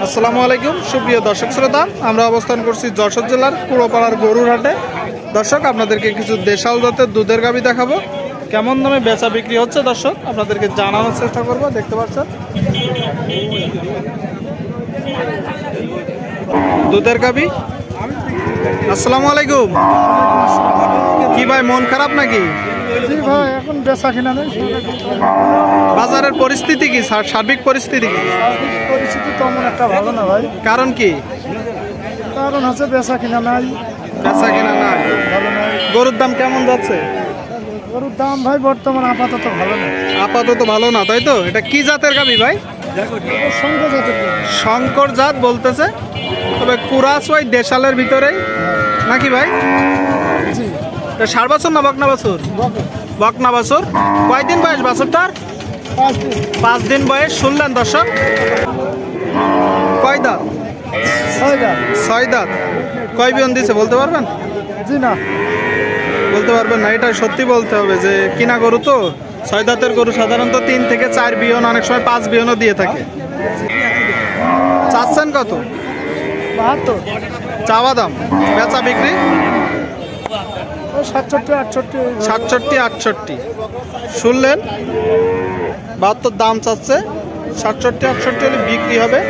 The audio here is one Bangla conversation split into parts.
আসসালামু আলাইকুম, সুপ্রিয় দর্শক শ্রোতা, আমরা অবস্থান করছি যশোর জেলার কুড়োপাড়ার গরুর হাটে দর্শক, আপনাদেরকে কিছু দেশাল জাতের দুধের গাবি দেখাবো। কেমন দামে বেচা বিক্রি হচ্ছে দর্শক? আপনাদেরকে জানানোর চেষ্টা করব, দেখতে পাচ্ছেন? দুধের গাবি? আসসালামু আলাইকুম। কি ভাই, মন খারাপ নাকি? জি ভাই এখন বেচা কিনা নেই বাজারের পরিস্থিতি কি? সার- সার্বিক পরিস্থিতি কি? সার্বিক পরিস্থিতি তেমন একটা ভালো না ভাই। কারণ কি? কারণ হচ্ছে বেচা কিনা নাই। বেচা কিনা নাই। গরুর দাম কেমন যাচ্ছে? গরুর দাম ভাই বর্তমান আপাতত ভালো না। আপাতত ভালো না তাই তো? এটা কি জাতের গাবি ভাই? শঙ্কর জাত বলতেছে। তবে কুরাস ওই দেশালের ভিতরেই? নাকি ভাই? ষাট বছর না বকনা বছর? বকে বকনা বছর। কয়দিন বয়স বছরটার? পাঁচ দিন পাঁচ দিন বয়স শুনলেন দর্শক? কয় দাঁত। ছয় দাঁত। কয় বিয়ন দিছে বলতে পারবেন? জি না। বলতে পারবেন না এটা সত্যি বলতে হবে যে কিনা গরু তো? ছয় দাঁতের গরু সাধারণত তিন থেকে চার বিয়ন অনেক সময় পাঁচ বিয়নও দিয়ে থাকে। চাচ্ছেন কত? বাহাত্তর। চাওয়া দাম। বেচা বিক্রি? সাতষট্টি, আটষট্টি সাতষট্টি, আটষট্টি। শুনলেন? বাহাত্তর দাম চাচ্ছে। সাতষট্টি, আটষট্টি হলে বিক্রি হবে।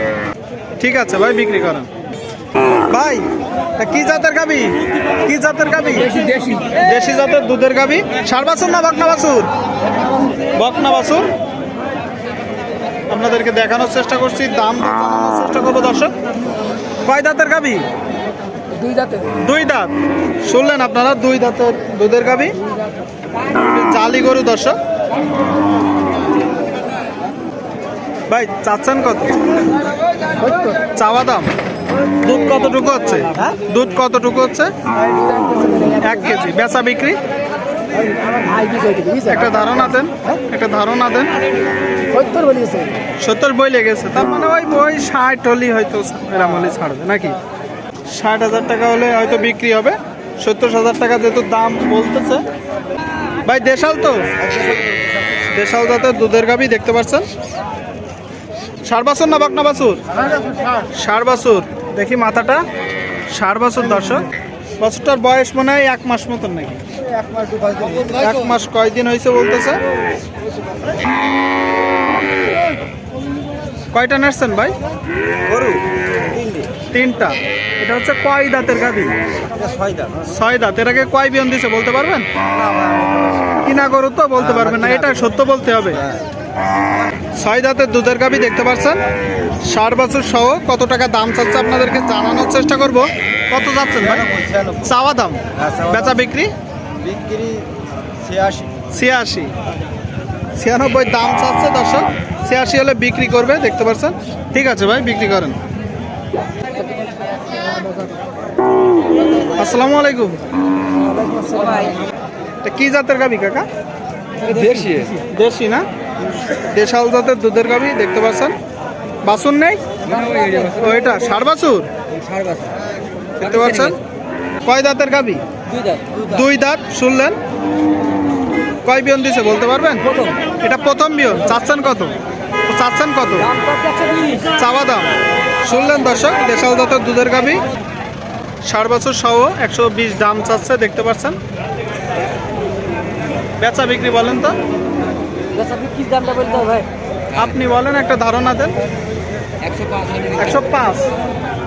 ঠিক আছে ভাই, বিক্রি করেন। ভাই কি জাতের গাবি? কি জাতের গাবি? দেশি জাতের দুধের গাবি। ষাট বাছুর না বকনা বাছুর বকনা বাছুর আপনাদেরকে দেখানোর চেষ্টা করছি, দাম চেষ্টা করব দর্শক। কয় দাঁতের গাবি? দুই দাঁতে দুই দাঁত। শুনলেন আপনারা দুই দাঁতের দুধের গাবি জালি গরু দর্শক। ভাই চাচ্ছেন কত? চাওয়া দাম? দুধ কতটুকু হচ্ছে? দুধ কতটুকু হচ্ছে? এক কেজি। বেচা বিক্রি? একটা ধারণা দেন। একটা ধারণা দেন। সত্তর বই লেগেছে তার মানে ওই বই ষাট হলি হয়তো এরাম হলে ছাড়বে নাকি? ষাট হাজার টাকা হলে হয়তো বিক্রি হবে। সত্তর হাজার টাকা যেহেতু দাম বলতেছে। ভাই, দেশাল তো? দেশাল জাতের দুধের গাবি দেখতে পাচ্ছেন। ষাট বছর না বাকনা বাছুর ষাট বছর দেখি মাথাটা। ষাট বছর দর্শক। বছরটার বয়স মনে হয় এক মাস মতন নাকি? এক মাস কয়দিন হয়েছে বলতেছে। কয়টা নাচছেন ভাই? গরু। তিনটা। এটা হচ্ছে কয় দাঁতের গাভি? ছয় দাঁত। এটাকে কয় বিয়ন দিছে বলতে পারবেন? কিনা গরু তো বলতে পারবেন না এটা সত্য বলতে হবে। ছয় দাঁতের দুধের গাভি দেখতে পাচ্ছেন? ষাট বছর সহ কত টাকা দাম চাচ্ছে আপনাদেরকে জানানোর চেষ্টা করব। কত যাচ্ছেন ভাই? চাওয়া দাম। বেচা বিক্রি? বিক্রি ছিয়াশি। ছিয়াশি। ছিয়ানব্বই দাম চাচ্ছে দর্শক। ছিয়াশি হলে বিক্রি করবে দেখতে পাচ্ছেন? ঠিক আছে ভাই বিক্রি করেন। আসসালামু আলাইকুম। এটা কি জাতের গাবি কাকা? দেশি। দেশি না? দেশাল জাতের দুধের গাবি দেখতে পাচ্ছেন? বাসুন নেই? ও এটা ষাট বাছুর? দেখতে পাচ্ছেন? কয় দাঁতের গাবি? দুই দাঁত শুনলেন? কয় বিয়ন দিছে বলতে পারবেন? এটা প্রথম বিয়ন চাচ্ছেন কত? চাচ্ছেন কত? চাওয়া দাম। শুনলেন দর্শক, দেশাল জাতের দুধের গাবি ষাট বছর সহ একশো বিশ দাম চাচ্ছে, দেখতে পাচ্ছেন। বেচা বিক্রি বলেন তো। আপনি বলেন, একটা ধারণা দেন। একশো পাঁচ।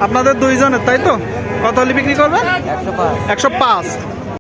আপনাদের দুইজনের, তাই তো? কত হলে বিক্রি করবেন? একশো পাঁচ।